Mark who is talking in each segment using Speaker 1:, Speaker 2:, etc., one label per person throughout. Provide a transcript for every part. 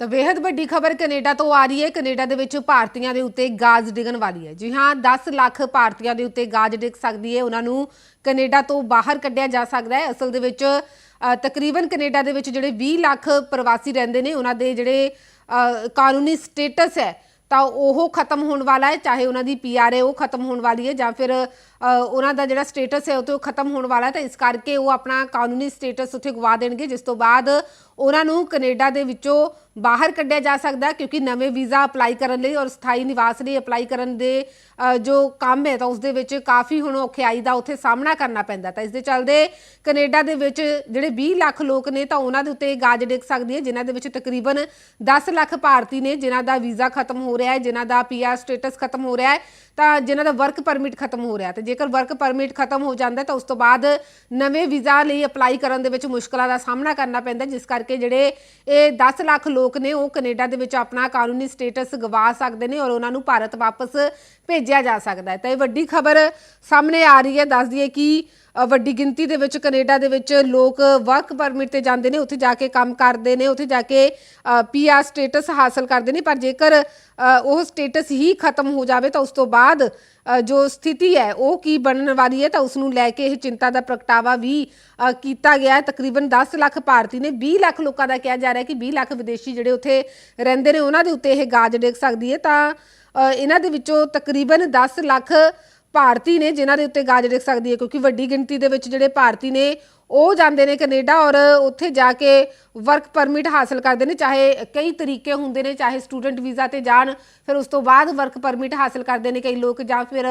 Speaker 1: ਤਾਂ ਬੇहद ਵੱਡੀ ਖਬਰ ਕੈਨੇਡਾ ਤੋਂ ਆ ਰਹੀ ਹੈ। ਕੈਨੇਡਾ ਦੇ ਵਿੱਚ ਭਾਰਤੀਆਂ ਦੇ ਉੱਤੇ ਗਾਜ਼ ਡਿੱਗਣ ਵਾਲੀ ਹੈ। ਜੀ ਹਾਂ 10 ਲੱਖ ਭਾਰਤੀਆਂ ਦੇ ਉੱਤੇ ਗਾਜ਼ ਡਿੱਗ ਸਕਦੀ ਹੈ। ਉਹਨਾਂ ਨੂੰ ਕੈਨੇਡਾ ਤੋਂ ਬਾਹਰ ਕੱਢਿਆ ਜਾ ਸਕਦਾ ਹੈ। ਅਸਲ ਦੇ ਵਿੱਚ ਤਕਰੀਬਨ ਕੈਨੇਡਾ ਦੇ ਵਿੱਚ ਜਿਹੜੇ 20 ਲੱਖ ਪ੍ਰਵਾਸੀ ਰਹਿੰਦੇ ਨੇ, ਉਹਨਾਂ ਦੇ ਜਿਹੜੇ ਕਾਨੂੰਨੀ ਸਟੇਟਸ ਹੈ, ਤਾਂ ਉਹ ਖਤਮ ਹੋਣ ਵਾਲਾ ਹੈ। ਚਾਹੇ ਉਹਨਾਂ ਦੀ ਪੀਆਰ ਹੈ, ਉਹ ਖਤਮ ਹੋਣ ਵਾਲੀ ਹੈ, ਜਾਂ ਫਿਰ ਉਹਨਾਂ ਦਾ ਜਿਹੜਾ ਸਟੇਟਸ ਹੈ, ਉਹ ਤੇ ਉਹ ਖਤਮ ਹੋਣ ਵਾਲਾ ਹੈ। ਤਾਂ ਇਸ ਕਰਕੇ ਉਹ ਆਪਣਾ ਕਾਨੂੰਨੀ ਸਟੇਟਸ ਉੱਥੇ ਗਵਾ ਦੇਣਗੇ, ਜਿਸ ਤੋਂ ਬਾਅਦ ਉਹਨਾਂ ਨੂੰ ਕੈਨੇਡਾ ਦੇ ਵਿੱਚੋਂ ਬਾਹਰ ਕੱਢਿਆ ਜਾ ਸਕਦਾ ਕਿਉਂਕਿ ਨਵੇਂ ਵੀਜ਼ਾ ਅਪਲਾਈ ਕਰਨ ਲਈ ਔਰ ਸਥਾਈ ਨਿਵਾਸ ਲਈ ਅਪਲਾਈ ਕਰਨ ਦੇ ਜੋ ਕੰਮ ਹੈ ਤਾਂ ਉਸ ਦੇ ਵਿੱਚ ਕਾਫੀ ਹੁਣ ਔਖਿਆਈ ਦਾ ਉੱਥੇ ਸਾਹਮਣਾ ਕਰਨਾ ਪੈਂਦਾ। ਤਾਂ ਇਸ ਦੇ ਚੱਲਦੇ ਕੈਨੇਡਾ ਦੇ ਵਿੱਚ ਜਿਹੜੇ 20 ਲੱਖ ਲੋਕ ਨੇ ਤਾਂ ਉਹਨਾਂ ਦੇ ਉੱਤੇ ਗਾਜ ਡਿੱਗ ਸਕਦੀ ਹੈ, ਜਿਨ੍ਹਾਂ ਦੇ ਵਿੱਚ ਤਕਰੀਬਨ 10 ਲੱਖ ਭਾਰਤੀ ਨੇ, ਜਿਨ੍ਹਾਂ ਦਾ ਵੀਜ਼ਾ ਖਤਮ ਹੋ ਰਿਹਾ ਹੈ, ਜਿਨ੍ਹਾਂ ਦਾ ਪੀਆਰ ਸਟੇਟਸ ਖਤਮ ਹੋ ਰਿਹਾ ਹੈ, ਤਾਂ ਜਿਨ੍ਹਾਂ ਦਾ ਵਰਕ ਪਰਮਿਟ ਖਤਮ ਹੋ ਰਿਹਾ ਤੇ ਜੇਕਰ ਵਰਕ ਪਰਮਿਟ ਖਤਮ ਹੋ ਜਾਂਦਾ ਤਾਂ ਉਸ ਤੋਂ ਬਾਅਦ ਨਵੇਂ ਵੀਜ਼ਾ ਲਈ ਅਪਲਾਈ ਕਰਨ ਦੇ ਵਿੱਚ ਮੁਸ਼ਕਲਾਂ ਦਾ ਸਾਹਮਣਾ ਕਰਨਾ ਪੈਂਦਾ, ਜਿਸ ਕਰਕੇ ਜਿਹੜੇ ਇਹ 10 ਲੱਖ ਲੋਕ ਨੇ ਉਹ ਕੈਨੇਡਾ ਦੇ ਵਿੱਚ ਆਪਣਾ ਕਾਨੂੰਨੀ ਸਟੇਟਸ ਗਵਾ ਸਕਦੇ ਨੇ ਔਰ ਉਹਨਾਂ ਨੂੰ ਭਾਰਤ ਵਾਪਸ ਭੇਜਿਆ ਜਾ ਸਕਦਾ ਹੈ। ਤਾਂ ਇਹ ਵੱਡੀ ਖਬਰ ਸਾਹਮਣੇ ਆ ਰਹੀ ਹੈ। ਦੱਸ ਦਈਏ ਕਿ ਵੱਡੀ ਗਿਣਤੀ ਦੇ ਵਿੱਚ ਕੈਨੇਡਾ ਦੇ ਵਿੱਚ ਲੋਕ ਵਰਕ ਪਰਮਿਟ ਤੇ ਜਾਂਦੇ ਨੇ, ਉੱਥੇ ਜਾ ਕੇ ਕੰਮ ਕਰਦੇ ਨੇ, ਉੱਥੇ ਜਾ ਕੇ ਪੀਆਰ ਸਟੇਟਸ ਹਾਸਲ ਕਰਦੇ ਨੇ। ਪਰ ਜੇਕਰ ਉਹ ਸਟੇਟਸ ਹੀ ਖਤਮ ਹੋ ਜਾਵੇ, ਤਾਂ ਉਸ ਤੋਂ ਬਾਅਦ ਜੋ ਸਥਿਤੀ ਹੈ, ਉਹ ਕੀ ਬਣਨ ਵਾਲੀ ਹੈ, ਤਾਂ ਉਸ ਨੂੰ ਲੈ ਕੇ ਇਹ ਚਿੰਤਾ ਦਾ ਪ੍ਰਗਟਾਵਾ ਵੀ ਕੀਤਾ ਗਿਆ ਤਕਰੀਬਨ 10 ਲੱਖ ਭਾਰਤੀ ਨੇ 20 ਲੱਖ ਲੋਕਾਂ ਦਾ ਕਿਹਾ ਜਾ ਰਿਹਾ ਕਿ 20 ਲੱਖ ਵਿਦੇਸ਼ੀ ਜਿਹੜੇ ਉੱਥੇ ਰਹਿੰਦੇ ਨੇ, ਉਹਨਾਂ ਦੇ ਉੱਤੇ ਇਹ ਗਾਜ ਡਿੱਗ ਸਕਦੀ ਹੈ। ਤਾਂ ਇਹਨਾਂ ਦੇ ਵਿੱਚੋਂ ਤਕਰੀਬਨ 10 ਲੱਖ ਭਾਰਤੀ ਨੇ ਜਿਨ੍ਹਾਂ ਦੇ ਉੱਤੇ ਗਾਜ ਡਿੱਗ ਸਕਦੀ ਹੈ, ਕਿਉਂਕਿ ਵੱਡੀ ਗਿਣਤੀ ਦੇ ਵਿੱਚ ਜਿਹੜੇ ਭਾਰਤੀ ਨੇ, ਉਹ ਜਾਂਦੇ ਨੇ ਕੈਨੇਡਾ ਔਰ ਉੱਥੇ ਜਾ ਕੇ ਵਰਕ ਪਰਮਿਟ ਹਾਸਲ ਕਰਦੇ ਨੇ, ਚਾਹੇ ਕਈ ਤਰੀਕੇ ਹੁੰਦੇ ਨੇ, ਚਾਹੇ ਸਟੂਡੈਂਟ ਵੀਜ਼ਾ ਤੇ ਜਾਣ, ਫਿਰ ਉਸ ਤੋਂ ਬਾਅਦ ਵਰਕ ਪਰਮਿਟ ਹਾਸਲ ਕਰਦੇ ਨੇ ਕਈ ਲੋਕ ਜਾਂ ਫਿਰ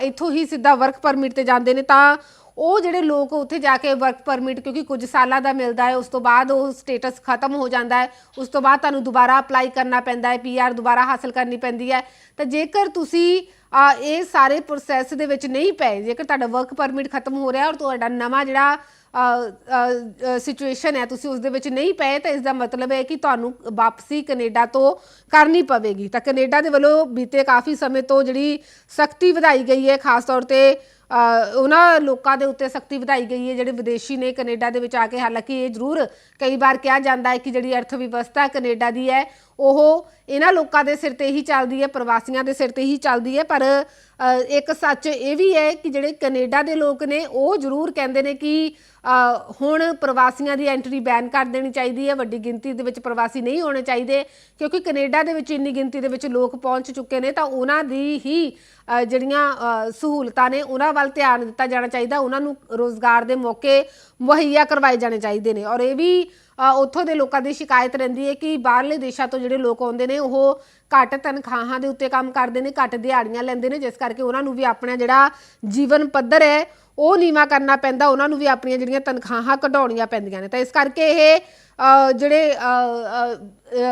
Speaker 1: ਇੱਥੋਂ ਹੀ ਸਿੱਧਾ ਵਰਕ ਪਰਮਿਟ ਤੇ ਜਾਂਦੇ ਨੇ, ਤਾਂ ਉਹ ਜਿਹੜੇ ਲੋਕ ਉੱਥੇ ਜਾ ਕੇ ਵਰਕ ਪਰਮਿਟ ਕਿਉਂਕਿ ਕੁਝ ਸਾਲਾਂ ਦਾ ਮਿਲਦਾ ਹੈ, ਉਸ ਤੋਂ ਬਾਅਦ ਉਹ ਸਟੇਟਸ ਖਤਮ ਹੋ ਜਾਂਦਾ ਹੈ, ਉਸ ਤੋਂ ਬਾਅਦ ਤੁਹਾਨੂੰ ਦੁਬਾਰਾ ਅਪਲਾਈ ਕਰਨਾ ਪੈਂਦਾ ਹੈ ਪੀਆਰ ਦੁਬਾਰਾ ਹਾਸਲ ਕਰਨੀ ਪੈਂਦੀ ਹੈ। ਤਾਂ ਜੇਕਰ ਤੁਸੀਂ ਅ, ਇਹ ਸਾਰੇ ਪ੍ਰੋਸੈਸ ਦੇ ਵਿੱਚ ਨਹੀਂ ਪਏ। ਜੇਕਰ ਤੁਹਾਡਾ ਵਰਕ ਪਰਮਿਟ ਖਤਮ ਹੋ ਰਿਹਾ ਔਰ ਤੁਹਾਡਾ ਨਵਾਂ ਜਿਹੜਾ ਸਿਚੁਏਸ਼ਨ ਹੈ ਤੁਸੀਂ ਉਸ ਦੇ ਵਿੱਚ ਨਹੀਂ ਪਏ ਤਾਂ ਇਸ ਦਾ ਮਤਲਬ ਹੈ ਕਿ ਤੁਹਾਨੂੰ ਵਾਪਸੀ ਕੈਨੇਡਾ ਤੋਂ ਕਰਨੀ ਪਵੇਗੀ। ਤਾਂ ਕੈਨੇਡਾ ਦੇ ਵੱਲੋਂ ਬੀਤੇ ਕਾਫੀ ਸਮੇਂ ਤੋਂ ਜਿਹੜੀ ਸਖਤੀ ਵਧਾਈ ਗਈ ਹੈ ਖਾਸ ਤੌਰ ਤੇ ਉਹਨਾਂ ਲੋਕਾਂ ਦੇ ਉੱਤੇ ਸਖਤੀ ਵਧਾਈ ਗਈ ਹੈ ਜਿਹੜੇ ਵਿਦੇਸ਼ੀ ਨੇ ਕੈਨੇਡਾ ਦੇ ਵਿੱਚ ਆ ਕੇ ਹਾਲਾਂਕਿ ਇਹ ਜ਼ਰੂਰ ਕਈ ਵਾਰ ਕਿਹਾ ਜਾਂਦਾ ਹੈ ਕਿ ਜਿਹੜੀ ਅਰਥ ਵਿਵਸਥਾ ਕੈਨੇਡਾ ਦੀ ਹੈ ਉਹ ਇਹਨਾਂ ਲੋਕਾਂ ਦੇ ਸਿਰ ਤੇ ਹੀ ਚੱਲਦੀ ਹੈ, ਪ੍ਰਵਾਸੀਆਂ ਦੇ ਸਿਰ ਤੇ ਹੀ ਚੱਲਦੀ ਹੈ, ਪਰ ਇੱਕ ਸੱਚ ਇਹ ਵੀ ਹੈ ਕਿ ਜਿਹੜੇ ਕੈਨੇਡਾ ਦੇ ਲੋਕ ਨੇ, ਉਹ ਜ਼ਰੂਰ ਕਹਿੰਦੇ ਨੇ ਕਿ ਹੁਣ ਪ੍ਰਵਾਸੀਆਂ ਦੀ ਐਂਟਰੀ ਬੈਨ ਕਰ ਦੇਣੀ ਚਾਹੀਦੀ ਹੈ, ਵੱਡੀ ਗਿਣਤੀ ਦੇ ਵਿੱਚ ਪ੍ਰਵਾਸੀ ਨਹੀਂ ਹੋਣੇ ਚਾਹੀਦੇ, ਕਿਉਂਕਿ ਕੈਨੇਡਾ ਦੇ ਵਿੱਚ ਇੰਨੀ ਗਿਣਤੀ ਦੇ ਵਿੱਚ ਲੋਕ ਪਹੁੰਚ ਚੁੱਕੇ ਨੇ, ਤਾਂ ਉਹਨਾਂ ਦੀ ਹੀ ਜਿਹੜੀਆਂ ਸਹੂਲਤਾਂ ਨੇ, ਉਹਨਾਂ ਵੱਲ ਧਿਆਨ ਦਿੱਤਾ ਜਾਣਾ ਚਾਹੀਦਾ, ਉਹਨਾਂ ਨੂੰ ਰੋਜ਼ਗਾਰ ਦੇ ਮੌਕੇ ਮੁਹੱਈਆ ਕਰਵਾਏ ਜਾਣੇ ਚਾਹੀਦੇ ਨੇ। ਔਰ ਇਹ ਵੀ ਉੱਥੋਂ ਦੇ ਲੋਕਾਂ ਦੀ ਸ਼ਿਕਾਇਤ ਰਹਿੰਦੀ ਹੈ ਕਿ ਬਾਹਰਲੇ ਦੇਸ਼ਾਂ ਤੋਂ ਜਿਹੜੇ ਲੋਕ ਆਉਂਦੇ ਨੇ, ਉਹ ਘੱਟ ਤਨਖਾਹਾਂ ਦੇ ਉੱਤੇ ਕੰਮ ਕਰਦੇ ਨੇ, ਘੱਟ ਦਿਹਾੜੀਆਂ ਲੈਂਦੇ ਨੇ, ਜਿਸ ਕਰਕੇ ਉਹਨਾਂ ਨੂੰ ਵੀ ਆਪਣਾ ਜਿਹੜਾ ਜੀਵਨ ਪੱਧਰ ਹੈ, ਉਹ ਨੀਵਾ ਕਰਨਾ ਪੈਂਦਾ, ਉਹਨਾਂ ਨੂੰ ਵੀ ਆਪਣੀਆਂ ਜਿਹੜੀਆਂ ਤਨਖਾਹਾਂ ਕਢਾਉਣੀਆਂ ਪੈਂਦੀਆਂ ਨੇ। ਤਾਂ ਇਸ ਕਰਕੇ ਇਹ ਜਿਹੜੇ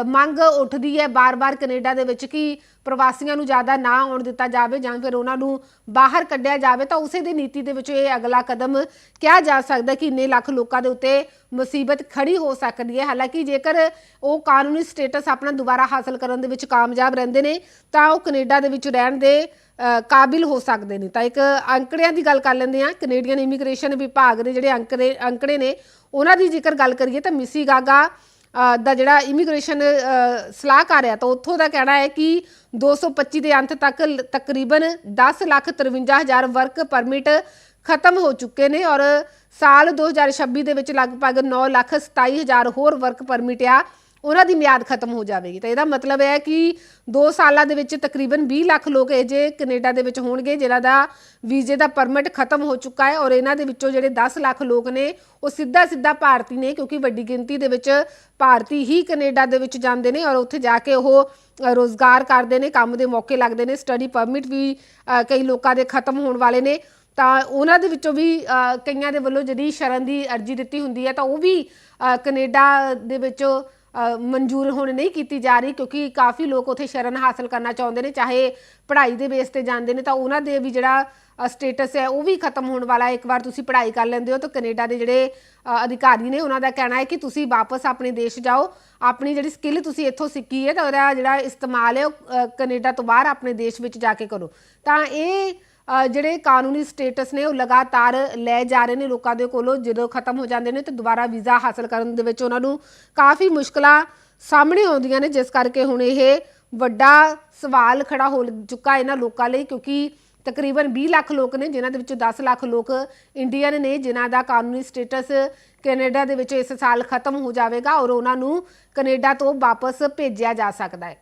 Speaker 1: ਮੰਗ ਉੱਠਦੀ ਹੈ ਬਾਰ-ਬਾਰ ਕੈਨੇਡਾ ਦੇ ਵਿੱਚ ਕਿ ਪ੍ਰਵਾਸੀਆਂ ਨੂੰ ਜ਼ਿਆਦਾ ਨਾ ਆਉਣ ਦਿੱਤਾ ਜਾਵੇ ਜਾਂ ਫਿਰ ਉਹਨਾਂ ਨੂੰ ਬਾਹਰ ਕੱਢਿਆ ਜਾਵੇ, ਤਾਂ ਉਸੇ ਦੀ ਨੀਤੀ ਦੇ ਵਿੱਚ ਇਹ ਅਗਲਾ ਕਦਮ ਕਿਹਾ ਜਾ ਸਕਦਾ ਕਿ ਇੰਨੇ ਲੱਖ ਲੋਕਾਂ ਦੇ ਉੱਤੇ ਮੁਸੀਬਤ ਖੜੀ ਹੋ ਸਕਦੀ ਹੈ। ਹਾਲਾਂਕਿ ਜੇਕਰ ਉਹ ਕਾਨੂੰਨੀ ਸਟੇਟਸ ਆਪਣਾ ਦੁਬਾਰਾ ਹਾਸਲ ਕਰਨ ਦੇ ਵਿੱਚ ਕਾਮਯਾਬ ਰਹਿੰਦੇ ਨੇ, ਤਾਂ ਉਹ ਕੈਨੇਡਾ ਦੇ ਵਿੱਚ ਰਹਿਣ ਦੇ ਕਾਬਿਲ ਹੋ ਸਕਦੇ ਨੇ। ਤਾਂ ਇੱਕ ਅੰਕੜਿਆਂ ਦੀ ਗੱਲ ਕਰ ਲੈਂਦੇ ਆ ਕੈਨੇਡੀਅਨ ਇਮੀਗ੍ਰੇਸ਼ਨ ਵਿਭਾਗ ਦੇ ਜਿਹੜੇ ਅੰਕੜੇ ਅੰਕੜੇ ਨੇ, ਉਹਨਾਂ ਦੀ ਜੇਕਰ ਗੱਲ ਕਰੀਏ ਤਾਂ ਮਿਸੀਗਾਗਾ ਦਾ ਜਿਹੜਾ ਇਮੀਗ੍ਰੇਸ਼ਨ ਸਲਾਹਕਾਰ ਹੈ, ਤਾਂ ਉੱਥੋਂ ਦਾ ਕਹਿਣਾ ਹੈ ਕਿ 225 ਦੇ ਅੰਤ ਤੱਕ ਤਕਰੀਬਨ 10 ਲੱਖ 53 ਹਜ਼ਾਰ ਵਰਕ ਪਰਮਿਟ ਖਤਮ ਹੋ ਚੁੱਕੇ ਨੇ ਔਰ ਸਾਲ 2026 ਦੇ ਵਿੱਚ ਲਗਭਗ 9 ਲੱਖ 27 ਹਜ਼ਾਰ ਹੋਰ ਵਰਕ ਪਰਮਿਟ ਆ। ਉਹਨਾਂ ਦੀ ਮਿਆਦ ਖਤਮ ਹੋ ਜਾਵੇਗੀ। ਤਾਂ ਇਹਦਾ ਮਤਲਬ ਹੈ ਕਿ 2 ਸਾਲਾਂ ਦੇ ਵਿੱਚ ਤਕਰੀਬਨ 20 ਲੱਖ ਲੋਕ ਇਹ ਜੇ ਕੈਨੇਡਾ ਦੇ ਵਿੱਚ ਹੋਣਗੇ ਜਿਨ੍ਹਾਂ ਦਾ ਵੀਜ਼ੇ ਦਾ ਪਰਮਿਟ ਖਤਮ ਹੋ ਚੁੱਕਾ ਹੈ ਔਰ ਇਹਨਾਂ ਦੇ ਵਿੱਚੋਂ ਜਿਹੜੇ 10 ਲੱਖ ਲੋਕ ਨੇ ਉਹ ਸਿੱਧਾ ਸਿੱਧਾ ਭਾਰਤੀ ਨੇ ਕਿਉਂਕਿ ਵੱਡੀ ਗਿਣਤੀ ਦੇ ਵਿੱਚ ਭਾਰਤੀ ਹੀ ਕੈਨੇਡਾ ਦੇ ਵਿੱਚ ਜਾਂਦੇ ਨੇ ਔਰ ਉੱਥੇ ਜਾ ਕੇ ਉਹ ਅ, ਰੋਜ਼ਗਾਰ ਕਰਦੇ ਨੇ ਕੰਮ ਦੇ ਮੌਕੇ ਲੱਗਦੇ ਨੇ ਸਟੱਡੀ ਪਰਮਿਟ ਵੀ ਕਈ ਲੋਕਾਂ ਦੇ ਖਤਮ ਹੋਣ ਵਾਲੇ ਨੇ। ਤਾਂ ਉਹਨਾਂ ਦੇ ਵਿੱਚੋਂ ਵੀ ਕਈਆਂ ਦੇ ਵੱਲੋਂ ਜਿਹੜੀ ਸ਼ਰਨ ਦੀ ਅਰਜ਼ੀ ਦਿੱਤੀ ਹੁੰਦੀ ਹੈ ਤਾਂ ਉਹ ਵੀ ਅ, ਕੈਨੇਡਾ ਦੇ ਵਿੱਚ ਮਨਜ਼ੂਰ ਹੁਣ ਨਹੀਂ ਕੀਤੀ ਜਾ ਰਹੀ ਕਿਉਂਕਿ ਕਾਫੀ ਲੋਕ ਉੱਥੇ ਸ਼ਰਨ ਹਾਸਲ ਕਰਨਾ ਚਾਹੁੰਦੇ ਨੇ ਚਾਹੇ ਪੜ੍ਹਾਈ ਦੇ ਬੇਸ ਤੇ ਜਾਂਦੇ ਨੇ ਤਾਂ ਉਹਨਾਂ ਦੇ ਵੀ ਜਿਹੜਾ ਸਟੇਟਸ ਹੈ ਉਹ ਵੀ ਖਤਮ ਹੋਣ ਵਾਲਾ ਹੈ। ਇੱਕ ਵਾਰ ਤੁਸੀਂ ਪੜ੍ਹਾਈ ਕਰ ਲੈਂਦੇ ਹੋ ਤਾਂ ਕੈਨੇਡਾ ਦੇ ਜਿਹੜੇ ਅਧਿਕਾਰੀ ਨੇ ਉਹਨਾਂ ਦਾ ਕਹਿਣਾ ਹੈ ਕਿ ਤੁਸੀਂ ਵਾਪਸ ਆਪਣੇ ਦੇਸ਼ ਜਾਓ। ਆਪਣੀ ਜਿਹੜੀ ਸਕਿੱਲ ਤੁਸੀਂ ਇੱਥੋਂ ਸਿੱਖੀ ਹੈ ਤਾਂ ਉਹਦਾ ਜਿਹੜਾ ਇਸਤੇਮਾਲ ਹੈ ਉਹ ਅ, ਕੈਨੇਡਾ ਤੋਂ ਬਾਹਰ ਆਪਣੇ ਦੇਸ਼ ਵਿੱਚ ਜਾ ਕੇ ਕਰੋ। ਤਾਂ ਇਹ ਜਿਹੜੇ ਕਾਨੂੰਨੀ ਸਟੇਟਸ ਨੇ ਉਹ ਲਗਾਤਾਰ ਲੈ ਜਾ ਰਹੇ ਨੇ ਲੋਕਾਂ ਦੇ ਕੋਲੋਂ, ਜਦੋਂ ਖਤਮ ਹੋ ਜਾਂਦੇ ਨੇ ਤੇ ਦੁਬਾਰਾ ਵੀਜ਼ਾ ਹਾਸਲ ਕਰਨ ਦੇ ਵਿੱਚ ਉਹਨਾਂ ਨੂੰ ਕਾਫੀ ਮੁਸ਼ਕਲਾਂ ਸਾਹਮਣੇ ਆਉਂਦੀਆਂ ਨੇ, ਜਿਸ ਕਰਕੇ ਹੁਣ ਇਹ ਵੱਡਾ ਸਵਾਲ ਖੜਾ ਹੋ ਚੁੱਕਾ ਇਹਨਾਂ ਲੋਕਾਂ ਲਈ, ਕਿਉਂਕਿ ਤਕਰੀਬਨ 20 ਲੱਖ ਲੋਕ ਨੇ, ਜਿਨ੍ਹਾਂ ਦੇ ਵਿੱਚੋਂ 10 ਲੱਖ ਲੋਕ ਇੰਡੀਅਨ ਨੇ, ਜਿਨ੍ਹਾਂ ਦਾ ਕਾਨੂੰਨੀ ਸਟੇਟਸ ਕੈਨੇਡਾ ਦੇ ਵਿੱਚ ਇਸ ਸਾਲ ਖਤਮ ਹੋ ਜਾਵੇਗਾ ਔਰ ਉਹਨਾਂ ਨੂੰ ਕੈਨੇਡਾ ਤੋਂ ਵਾਪਸ ਭੇਜਿਆ ਜਾ ਸਕਦਾ ਹੈ।